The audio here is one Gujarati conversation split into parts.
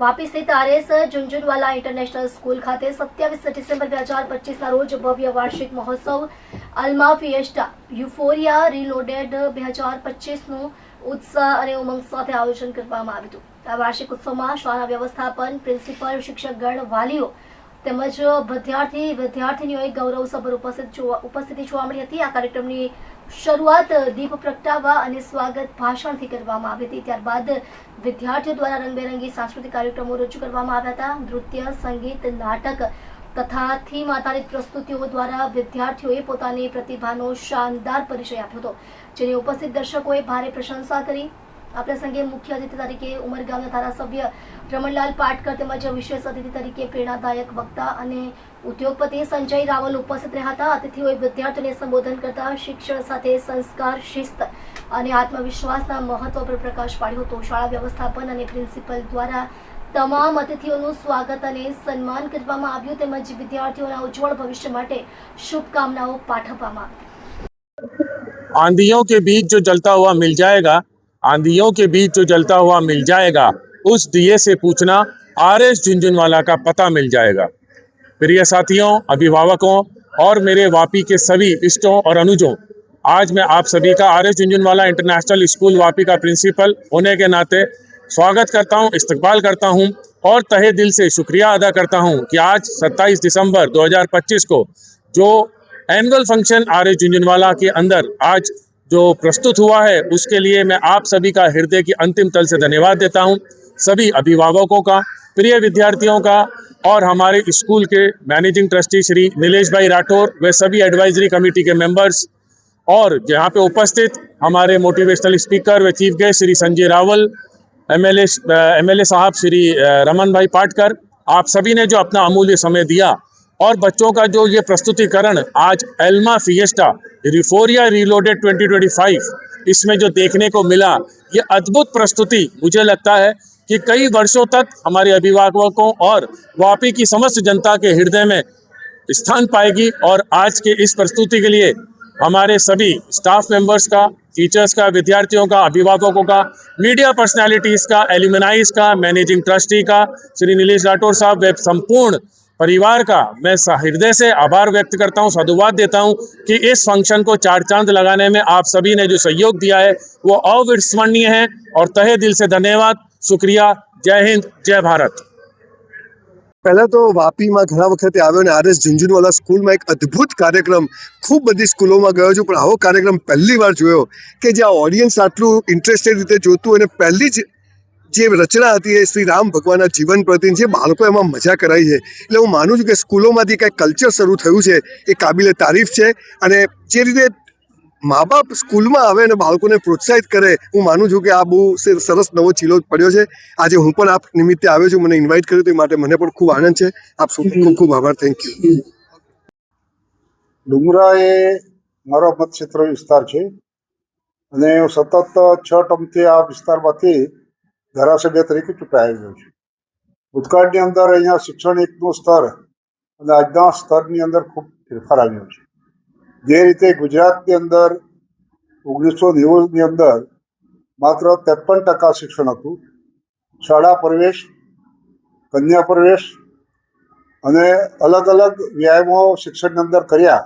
વાપી સ્થિત આરએસ ઝુંઝુનવાલા ઇન્ટરનેશનલ સ્કૂલ ખાતે સત્યાવીસ ડિસેમ્બર બે હજાર પચીસના રોજ ભવ્ય વાર્ષિક મહોત્સવ અલ્મા ફિએસ્ટા, યુફોરિયા રીલોડેડ બે હજાર પચીસનું ઉત્સાહ અને ઉમંગ સાથે આયોજન કરવામાં આવ્યું હતું. આ વાર્ષિક ઉત્સવમાં શાળા વ્યવસ્થાપન, પ્રિન્સિપલ, શિક્ષકગણ, વાલીઓ તેમજ વિદ્યાર્થી વિદ્યાર્થીનીઓએ ગૌરવસભર ઉપસ્થિત ઉપસ્થિતિ જોવા મળી હતી. આ કાર્યક્રમની શરૂઆત દીપ પ્રગટાવવા અને સ્વાગત ભાષણથી કરવામાં આવી હતી. ત્યારબાદ વિદ્યાર્થીઓ દ્વારા રંગબેરંગી સાંસ્કૃતિક કાર્યક્રમો રજૂ કરવામાં આવ્યા હતા. નૃત્ય, સંગીત, નાટક તથા થીમ આધારિત પ્રસ્તુતિઓ દ્વારા વિદ્યાર્થીઓએ પોતાની પ્રતિભાનો શાનદાર પરિચય આપ્યો હતો. જેની ઉપસ્થિત દર્શકોએ ભારે પ્રશંસા કરી. આ પ્રસંગે મુખ્ય અતિથિ તરીકે ઉમરગામના ધારાસભ્ય રમણલાલ પાટકર તેમજ વિશેષ અતિથિ તરીકે પ્રેરણાદાયક વક્તા અને ઉદ્યોગપતિ સંજય રાવલ ઉપસ્થિત રહ્યા હતા અતિથિઓએ વિદ્યાર્થીઓને સંબોધન કરતા શિક્ષણ સાથે સંસ્કાર શિસ્ત અને આત્મવિશ્વાસના મહત્વ પર પ્રકાશ પાડ્યો હતો શાળા વ્યવસ્થાપન અને પ્રિન્સિપલ દ્વારા તમામ અતિથિઓનું સ્વાગત અને સન્માન કરવામાં આવ્યું તેમજ વિદ્યાર્થીઓના ઉજ્જવળ ભવિષ્ય માટે શુભકામનાઓ પાઠવવામાં આવી आंधियों के बीच जो जलता हुआ मिल जाएगा आंधियों के बीच जो जलता हुआ मिल जाएगा, उस दिए से पूछना आर एस झुंझुनवाला का पता मिल जाएगा। प्रिय साथियों, अभिभावकों और मेरे वापी के सभी इष्टों और अनुजों, आज मैं आप सभी का R S Jhunjhunwala international school Vapi का प्रिंसिपल होने के नाते स्वागत करता हूँ, इस्तकबाल करता हूँ और तहे दिल से शुक्रिया अदा करता हूँ कि आज 27 दिसंबर 2025 को जो annual function R S Jhunjhunwala के अंदर आज जो प्रस्तुत हुआ है, उसके लिए मैं आप सभी का हृदय की अंतिम तल से धन्यवाद देता हूँ, सभी अभिभावकों का, प्रिय विद्यार्थियों का और हमारे स्कूल के मैनेजिंग ट्रस्टी श्री नीलेश भाई राठौर व सभी एडवाइजरी कमेटी के मेंबर्स और यहाँ पे उपस्थित हमारे मोटिवेशनल स्पीकर व chief guest Shri Sanjay Rawal MLA MLA साहब श्री रमन भाई पाटकर, आप सभी ने जो अपना अमूल्य समय दिया और बच्चों का जो ये प्रस्तुतिकरण आज एल्मा फिएस्टा, रिफोरिया रीलोडेड 2025 इसमें जो देखने को मिला, ये अद्भुत प्रस्तुति मुझे लगता है कि कई वर्षों तक हमारे अभिभावकों और वापी की समस्त जनता के हृदय में स्थान पाएगी और आज के इस प्रस्तुति के लिए हमारे सभी स्टाफ मेंबर्स का, टीचर्स का, विद्यार्थियों का, अभिभावकों का, मीडिया पर्सनालिटीज़ का एलिमनाइज का, मैनेजिंग ट्रस्टी का, श्री नीलेश राठौर साहब, व संपूर्ण परिवार का मैं स- हृदय से आभार व्यक्त करता हूं साधुवाद देता हूं कि इस फंक्शन को चार चांद लगाने में आप सभी ने जो सहयोग दिया है वो अविस्मरणीय है और तहे दिल से धन्यवाद शुक्रिया जय हिंद जय भारत પહેલા તો વાપીમાં ઘણા વખતે આવ્યો અને આરએસ ઝુંઝુનવાલા સ્કૂલમાં એક અદ્ભુત કાર્યક્રમ ખૂબ બધી સ્કૂલોમાં ગયો છું પણ આવો કાર્યક્રમ પહેલી વાર જોયો કે જ્યાં ઓડિયન્સ આટલું ઇન્ટરેસ્ટેડ રીતે જોતું અને પહેલી જ જે રચના હતી એ શ્રી રામ ભગવાનના જીવન પ્રતિ, જે બાળકો એમાં મજા કરાઈ છે. એટલે હું માનું છું કે સ્કૂલોમાંથી કંઈક કલ્ચર શરૂ થયું છે, એ કાબિલે તારીફ છે અને જે રીતે મા બાપ સ્કૂલમાં આવે અને બાળકોને પ્રોત્સાહિત કરે, હું માનું છું કે આ બહુ સરસ નવો ચીલો પડ્યો છે. આજે હું પણ આપ નિમિત્તે આવ્યો છું, મને ઇન્વાઇટ કર્યું તે માટે મને પણ ખૂબ આનંદ છે. આપ સૌ ખૂબ ખૂબ આભાર થેન્ક યુ ડુંગરા એ મારો મતક્ષેત્ર વિસ્તાર છે અને સતત છ ટમથી આ વિસ્તારમાંથી ધારાસભ્ય તરીકે ચૂંટાઈ ગયો છું. ભૂતકાળની અંદર અહીંયા શિક્ષણિકનું સ્તર અને આજના સ્તરની અંદર ખૂબ ફેરફાર આવ્યો છે. જે રીતે ગુજરાતની અંદર ઓગણીસો નેવુંની અંદર માત્ર ત્રેપન ટકા શિક્ષણ હતું. શાળા પ્રવેશ, કન્યા પ્રવેશ અને અલગ અલગ વ્યાયામો શિક્ષણની અંદર કર્યા.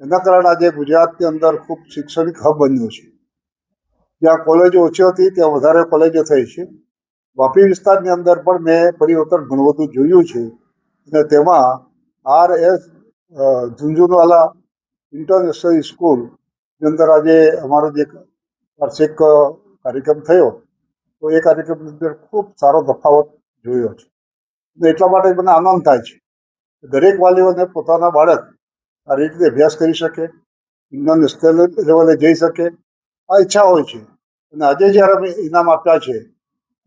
એના કારણે આજે ગુજરાતની અંદર ખૂબ શૈક્ષણિક હબ બન્યું છે. જ્યાં કોલેજો ઓછી હતી, ત્યાં વધારે કોલેજો થઈ છે. વાપી વિસ્તારની અંદર પણ મેં પરિવર્તન ઘણું બધું જોયું છે. અને તેમાં આર એસ ઝુંઝુનવાલા ઇન્ટરનેશનલ સ્કૂલની અંદર આજે અમારો જે વાર્ષિક કાર્યક્રમ થયો, તો એ કાર્યક્રમની અંદર ખૂબ સારો તફાવત જોયો છે. અને એટલા માટે મને આનંદ થાય છે દરેક વાલીઓને પોતાના બાળક સારી રીતે અભ્યાસ કરી શકે, ઇન્ટરનેશનલ લેવલે જઈ શકે આ ઈચ્છા હોય છે. અને આજે જ્યારે અમે ઇનામ આપ્યા છે,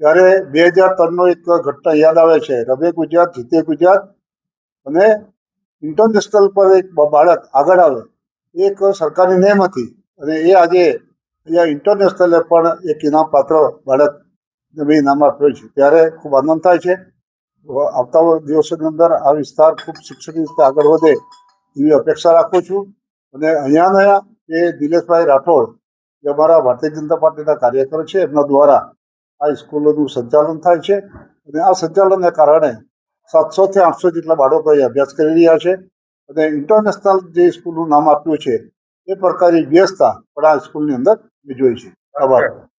ત્યારે બે હજાર ત્રણનો એક ઘટના યાદ આવે છે. રબે ગુજરાત, જીતે ગુજરાત અને ઇન્ટરનેશનલ પર એક બાળક આગળ આવે. એક સરકારની નેમ હતી અને એ આજે અહીંયા ઇન્ટરનેશનલે પણ એક ઇનામ પાત્ર બાળકને મેં ઇનામ આપ્યો છે. ત્યારે ખૂબ આનંદ થાય છે. આવતા દિવસોની અંદર આ વિસ્તાર ખૂબ શિક્ષણ રીતે આગળ વધે એવી અપેક્ષા રાખું છું. અને અહીંયાના એ દિલેશભાઈ રાઠોડ જે અમારા ભારતીય જનતા પાર્ટીના કાર્યકરો છે. એમના દ્વારા આ સ્કૂલોનું સંચાલન થાય છે. અને આ સંચાલનને કારણે સાતસોથી આઠસો જેટલા બાળકો અભ્યાસ કરી રહ્યા છે. અને ઇન્ટરનેશનલ જે સ્કૂલનું નામ આપ્યું છે, એ પ્રકારની વ્યવસ્થા પણ આ સ્કૂલની અંદર જોઈ છે. આભાર.